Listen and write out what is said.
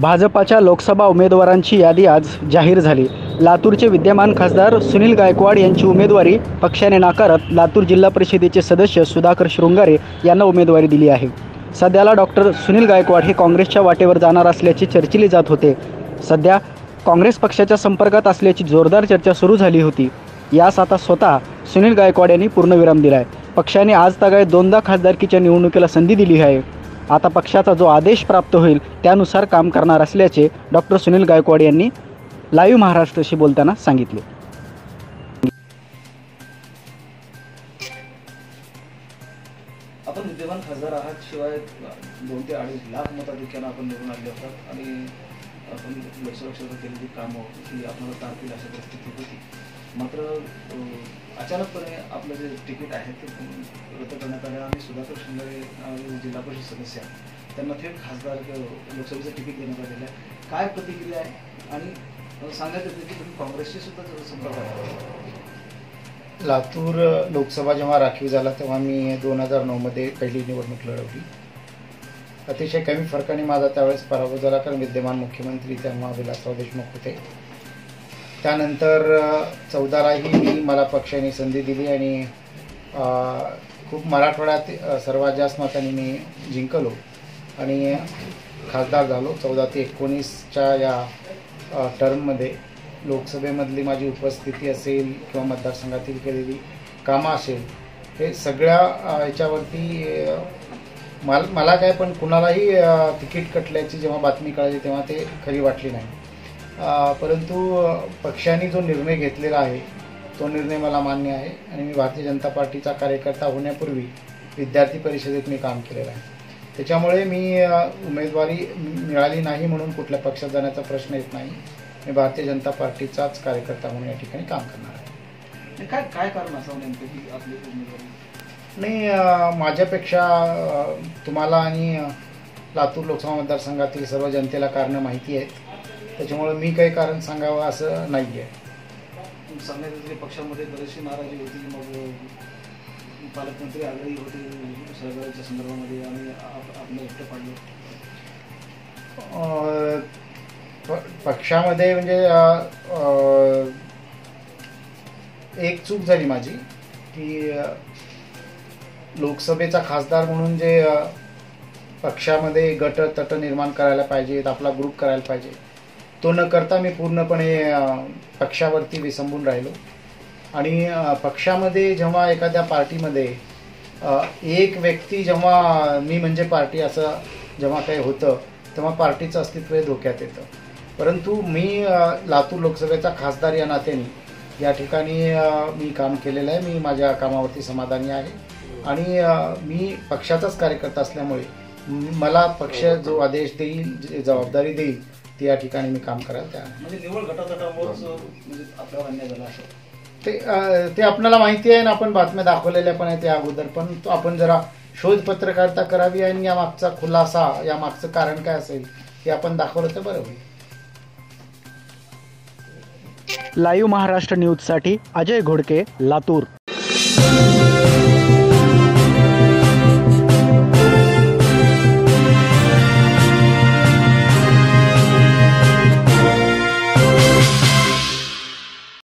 भाजपाच्या लोकसभा उमेदवारांची यादी आज जाहीर झाली. लातूरचे विद्यमान खासदार सुनील गायकवाड यांची उमेदवारी पक्षाने नाकारत लातूर जिल्हा परिषदेचे सदस्य सुधाकर शृंगारे यांना उमेदवारी दिली आहे. सध्याला डॉक्टर सुनील गायकवाड हे काँग्रेसच्या वाटेवर जाणार असल्याचे चर्चिले जात होते. सध्या काँग्रेस पक्षाच्या संपर्कात असल्याची जोरदार चर्चा सुरू झाली होती. यास आता स्वतः सुनील गायकवाड यांनी पूर्णविराम दिला आहे पक्षाने आज तागायत दोनदा खासदारकीच्या निवडणुकीला संधी दिली आहे. आता पक्षाचा जो आदेश प्राप्त होईल त्यानुसार काम करणार असल्याचे डॉक्टर सुनील गायकवाड यांनी लाईव्ह महाराष्ट्राशी बोलताना सांगितले. आपण विद्यमान खासदार आहात शिवाय दोन ते अडीच लाख मताधिक्यानं आपण निवडून आले होतात आणि आपण लोकसभा क्षेत्रात केलेली कामं ही आपल्याला तारतील अशा परिस्थिती होती. मात्र अचानकपणे आपलं जे तिकीट आहे ते रद्द करण्यात आलं आणि सुधाकर शिंदे जिल्हा परिषद सदस्य आहेत त्यांना थेट खासदार लोकसभेचं तिकीट देण्यात आलेलं आहे. काय प्रतिक्रिया आहे? आणि सांगायचं सांगण्यात येतं की तुम्ही काँग्रेसशी सुद्धा संपर्क आहे लातूर लोकसभा जेव्हा राखीव झाला तेव्हा मी दोन हजार नऊमध्ये पहिली निवडणूक लढवली. अतिशय कमी फरकाने माझा त्यावेळेस पराभव झाला कारण विद्यमान मुख्यमंत्री तेव्हा विलासराव देशमुख होते. त्यानंतर चौदालाही मी मला पक्षाने संधी दिली आणि खूप मराठवाड्यात सर्वात जास्त मतांनी मी जिंकलो आणि खासदार झालो. चौदा ते एकोणीसच्या या टर्ममध्ये लोकसभेमधली माझी उपस्थिती असेल किंवा मतदारसंघातील केलेली कामं असेल हे सगळ्या याच्यावरती मला मला काय पण कुणालाही तिकीट कटल्याची जेव्हा बातमी कळाली तेव्हा ते खरी वाटली नाही. परंतु पक्षाने जो निर्णय घेतलेला आहे तो निर्णय मला मान्य आहे आणि मी भारतीय जनता पार्टीचा कार्यकर्ता होण्यापूर्वी विद्यार्थी परिषदेत मी काम केलेलं आहे. त्याच्यामुळे मी उमेदवारी मिळाली नाही म्हणून कुठल्या पक्षात जाण्याचा प्रश्न येत नाही. मी भारतीय जनता पार्टीचाच कार्यकर्ता म्हणून या ठिकाणी काम करणार आहे. काय काय कारण असावं नेमकं की आपली उमेदवारी? नाही माझ्यापेक्षा तुम्हाला आणि लातूर लोकसभा मतदारसंघातील सर्व जनतेला कारणं माहिती आहेत. त्याच्यामुळे मी काही कारण सांगावं असं नाही आहे सांगण्यात येतं पक्षामध्ये बरीचशी नाराजी होती मग पालकमंत्री आग्रही होते सरकारच्या संदर्भामध्ये आणि आप- आपलं एकटं पाडलं. पक्षामध्ये म्हणजे एक चूक झाली माझी की लोकसभेचा खासदार म्हणून जे पक्षामध्ये गट तट निर्माण करायला पाहिजेत आपला ग्रुप करायला पाहिजे तो न करता मी पूर्णपणे पक्षावरती विसंबून राहिलो. आणि पक्षामध्ये जेव्हा एखाद्या पार्टीमध्ये एक व्यक्ती जेव्हा मी म्हणजे पार्टी असं जेव्हा काही होतं तेव्हा पार्टीचं अस्तित्व हे धोक्यात येतं. परंतु मी लातूर लोकसभेचा खासदार या नात्याने या ठिकाणी मी काम केलेलं आहे. मी माझ्या कामावरती समाधानी आहे. आणि मी पक्षाचाच कार्यकर्ता असल्यामुळे मला पक्ष जो आदेश देईल जे जबाबदारी देईल ती या ठिकाणी मी काम करायला तयार आहे. म्हणजे निवड म्हणजे आपल्यावर अन्याय झाला असं ते ते आपल्याला माहिती आहे ना आपण बातम्या दाखवलेल्या पण आहे त्या अगोदर पण तो आपण जरा शोध पत्रकारिता करावी आणि या मागचा खुलासा या मागचं कारण काय असेल हे आपण दाखवलं तर बरं होईल लाईव्ह महाराष्ट्र न्यूजसाठी अजय घोडके लातूर